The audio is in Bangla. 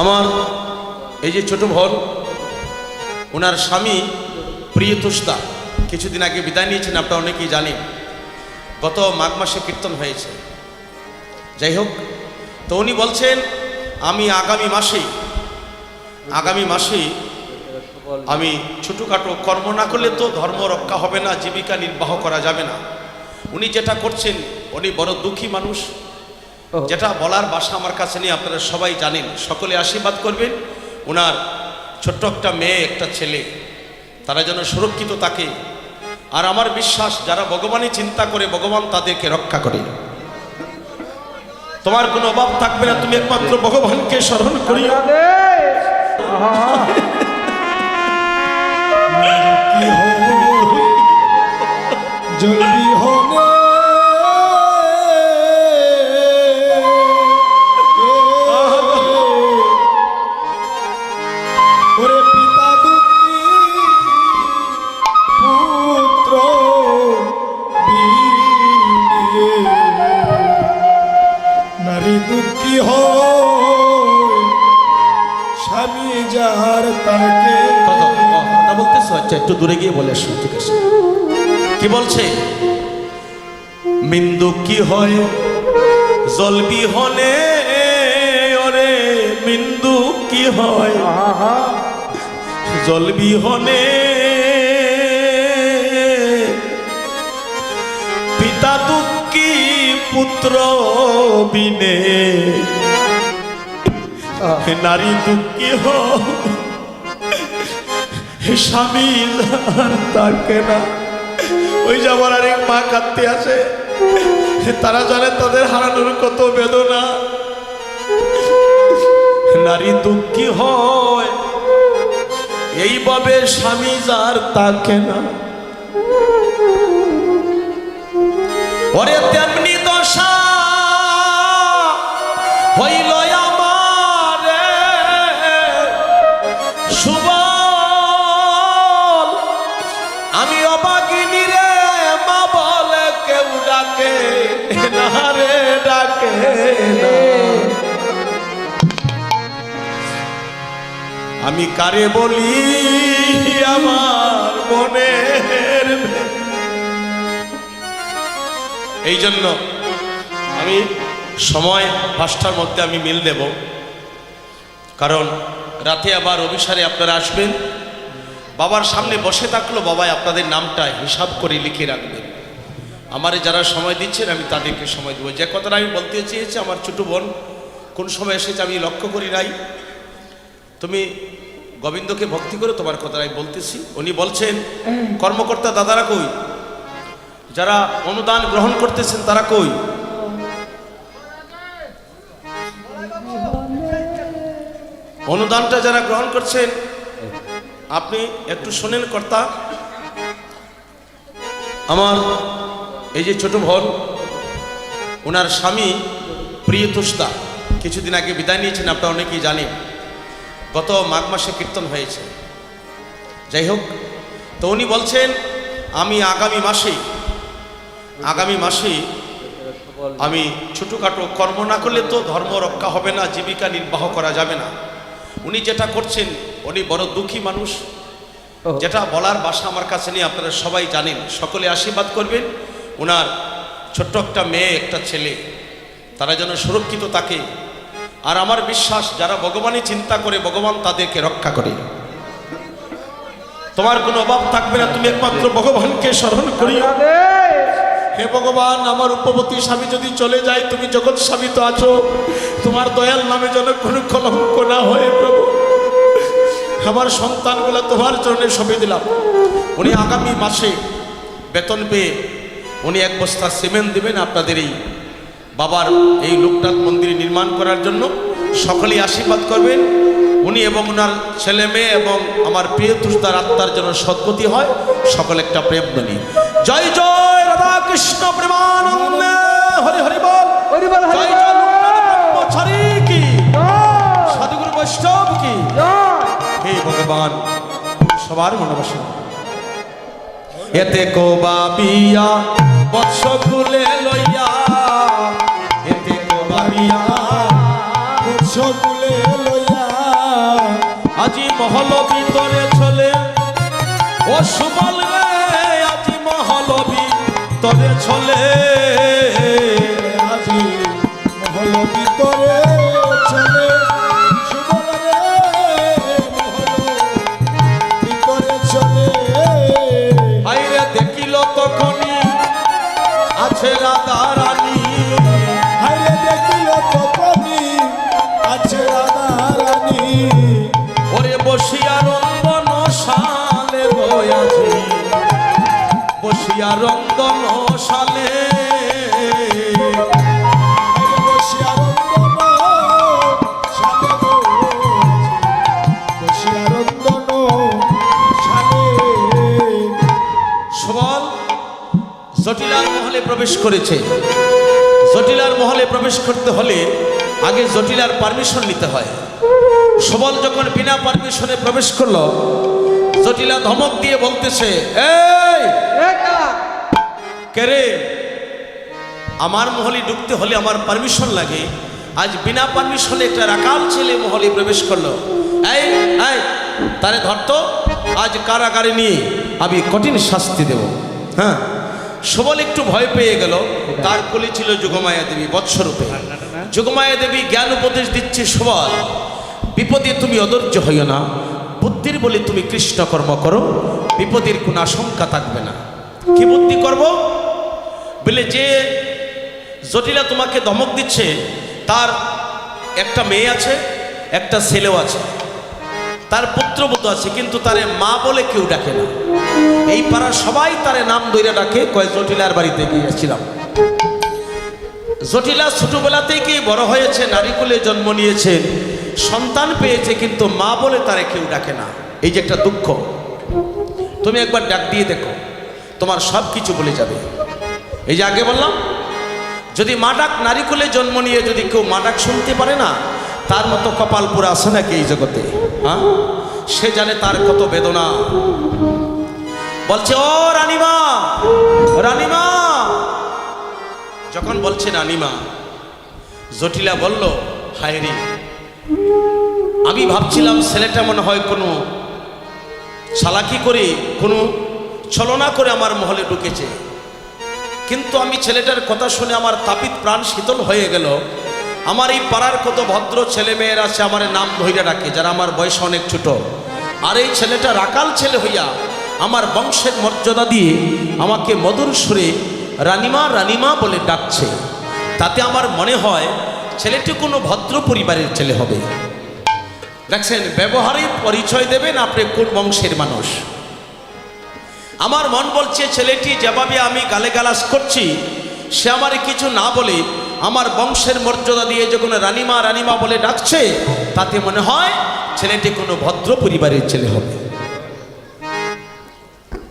আমার এই যে ছোট বোন, ওনার স্বামী প্রিয়তুষ্টা, কিছুদিন আগে বিদায় নিয়েছেন, আপনারা অনেকেই জানেন। গত মাঘ মাসে কীর্তন হয়েছে। যাই হোক, তো উনি বলছেন, আমি আগামী মাসেই আগামী মাসে আমি ছোটোখাটো কর্ম না করলে তো ধর্ম রক্ষা হবে না, জীবিকা নির্বাহ করা যাবে না। উনি যেটা করছেন, উনি বড় দুঃখী মানুষ। যেটা বলার বাসা আমার কাছে নিয়ে আপনারা সবাই জানেন। সকলে আশীর্বাদ করবেন। ওনার ছোট্ট একটা মেয়ে একটা ছেলে তারা যেন সুরক্ষিত থাকে। আর আমার বিশ্বাস যারা ভগবানই চিন্তা করে ভগবান তাদেরকে রক্ষা করে। তোমার কোনো অভাব থাকবে না তুমি একমাত্র ভগবানকে স্মরণ করিও। জল বিহনে আচ্ছা একটু দূরে গিয়ে বলে আসো ঠিক আছে? কি বলছে? মিন্দু কি হয়? জল বিহনে ওরে মিন্দু কি হয়? জল বিহনে পিতা দুঃখী পুত্র বিনে। নারী দুঃখী হয় স্বামী তাকে না। ওই যে আরেক মা কাঁদতে আসে। তারা জানে তাদের হারানোর কত বেদনা। নারী দুঃখী হয়, এইভাবে স্বামী যার তাকে না। ওরে তেমনি দশা হইল আমি অবাগিনী রে, মা বলে কেউ ডাকে না রে, ডাকে আমি কারে বলি আমার মনের এই জন্য আমি সময় পাঁচটার মধ্যে আমি মিল দেব। কারণ রাতে আবার অভিসারে আপনারা আসবেন। বাবার সামনে বসে থাকল, বাবাই, আপনাদের নামটা হিসাব করে লিখে রাখবেন। আমারে যারা সময় দিচ্ছেন, আমি তাদেরকে সময় দেবো। যে কথাটা আমি বলতে চেয়েছি, আমার ছোটো বোন কোন সময় এসেছে আমি লক্ষ্য করি নাই। তুমি গোবিন্দকে ভক্তি করে তোমার কথাটা আমি বলতেছি। উনি বলছেন, কর্মকর্তা দাদারা কই? যারা অনুদান গ্রহণ করতেছেন, তারা কই? অনুদানটা যারা গ্রহণ করছেন আপনি একটু শোনেন কর্তা। আমার এই যে ছোট বোন, ওনার স্বামী প্রিয়তুষ্টা, কিছুদিন আগে বিদায় নিয়েছেন, আপনারা অনেকেই জানেন। গত মাঘ মাসে কীর্তন হয়েছে। যাই হোক, তো উনি বলছেন, আমি আগামী মাসে আগামী মাসে আমি ছোটোখাটো কর্ম না করলে তো ধর্ম রক্ষা হবে না, জীবিকা নির্বাহ করা যাবে না। উনি যেটা করছেন উনি বড় দুঃখী মানুষ। যেটা বলার ভাষা আমার কাছে নিয়ে আপনারা সবাই জানেন। সকলে আশীর্বাদ করবেন। ওনার ছোট্ট একটা মেয়ে একটা ছেলে তারা যেন সুরক্ষিত থাকে। আর আমার বিশ্বাস যারা ভগবানই চিন্তা করে ভগবান তাদেরকে রক্ষা করে। তোমার কোনো অভাব থাকবে না তুমি একমাত্র ভগবানকে স্মরণ করিও। হে ভগবান আমার উপপতি স্বামী যদি চলে যায় তুমি জগৎ স্বামী তো আছো। তোমার দয়াল নামে যেন কোনো কলঙ্ক না হয় প্রভু। আমার সন্তানগুলো তোমার চরণে সঁপে দিলাম। উনি আগামী মাসে বেতন পেয়ে উনি এক বস্তা সিমেন্ট দেবেন আপনাদের এই বাবার এই লোকনাথ মন্দির নির্মাণ করার জন্য। সকলেই আশীর্বাদ করবেন। উনি এবং ওনার ছেলে মেয়ে এবং আমার প্রিয় তুষদার আত্মার যেন সদ্গতি হয়। সকল একটা প্রেম ধ্বনি জয় জয় রাধা কৃষ্ণ প্রেমানন্দে। হরি হরি বল। হরি বল, সবার মনোবাসন এতে কোবাবিয়া বৎস খুলে লইয়া। এতে কোবাবিয়া সকলে লইয়া। আজি মহল ভিতরে চলে, ও সুবল রে, আজি মহল ভিতরে চলে। জটিলার মহলে প্রবেশ করেছে। জটিলার মহলে প্রবেশ করতে হলে আগে জটিলার পারমিশন নিতে হয়। সবল যখন বিনা পারমিশনে প্রবেশ করল জটিলা ধমক দিয়ে বলতেছে এই কেরে আমার মহলে ঢুকতে হলে আমার পারমিশন লাগে। আজ বিনা পারমিশনে একটা রাকাল ছেলে মহলে প্রবেশ করল। এই এই তারে ধরতো আজ কারাগারে নিয়ে আমি কঠিন শাস্তি দেব। হ্যাঁ সবল একটু ভয় পেয়ে গেল। তার কোলে ছিল যোগমায়া দেবী বৎসরূপে। যোগমায়া দেবী জ্ঞান উপদেশ দিচ্ছে সবল বিপদে তুমি অধৈর্য হইও না। বুদ্ধির বলে তুমি কৃষ্ণ কর্ম করো বিপদের কোনো আশঙ্কা থাকবে না। কি বুদ্ধি করব? বলে যে জটিলা তোমাকে ধমক দিচ্ছে, তার একটা মেয়ে আছে, একটা ছেলেও আছে, তার পুত্রবধূ আছে, কিন্তু তারে মা বলে কেউ ডাকে না। এই পাড়ার সবাই তারে নাম ধরে ডাকে, কয়, জটিলার বাড়িতে গিয়েছিলাম জটিলা ছোটবেলা থেকেই বড় হয়েছে নারীকুলে জন্ম নিয়েছে সন্তান পেয়েছে কিন্তু মা বলে তারে কেউ ডাকে না। এই যে একটা দুঃখ। তুমি একবার ডাক দিয়ে দেখো, তোমার সব কিছু বলে যাবে। এই যে আগে বললাম, যদি মাডাক নারীকুলে জন্ম নিয়ে যদি কেউ মা ডাক শুনতে পারে না, তার মতো কপাল পুরা আছে নাকি এই জগতে? হ্যাঁ সে জানে তার কত বেদনা। বলছে, ও রানিমা রানিমা। যখন বলছে, রানিমা, জটিলা বলল, হায় রে। আমি ভাবছিলাম ছেলেটা মনে হয় কোনো চালাকি করে, কোনো ছলনা করে আমার মহলে ঢুকেছে। কিন্তু আমি ছেলেটার কথা শুনে আমার তাপিত প্রাণ শীতল হয়ে গেল। আমার এই পাড়ার কত ভদ্র ছেলে মেয়ের আছে, আমার নাম ধৈর্য ডাকে, যারা আমার বয়স অনেক ছোট। আর এই ছেলেটা রাকাল ছেলে হইয়া আমার বংশের মর্যাদা দিয়ে আমাকে মধুর সুরে রানিমা রানিমা বলে ডাকছে। তাতে আমার মনে হয় ছেলেটি কোনো ভদ্র পরিবারের ছেলে হবে। দেখছেন, ব্যবহারে পরিচয় দেবেন আপনি কোন বংশের মানুষ। আমার মন বলছে, ছেলেটি যেভাবে আমি গালে গালাস করছি, সে আমার কিছু না বলে আমার বংশের মর্যাদা দিয়ে যখন রানিমা রানিমা বলে ডাকছে, তাতে মনে হয় ছেলেটি কোনো ভদ্র পরিবারের ছেলে হবে।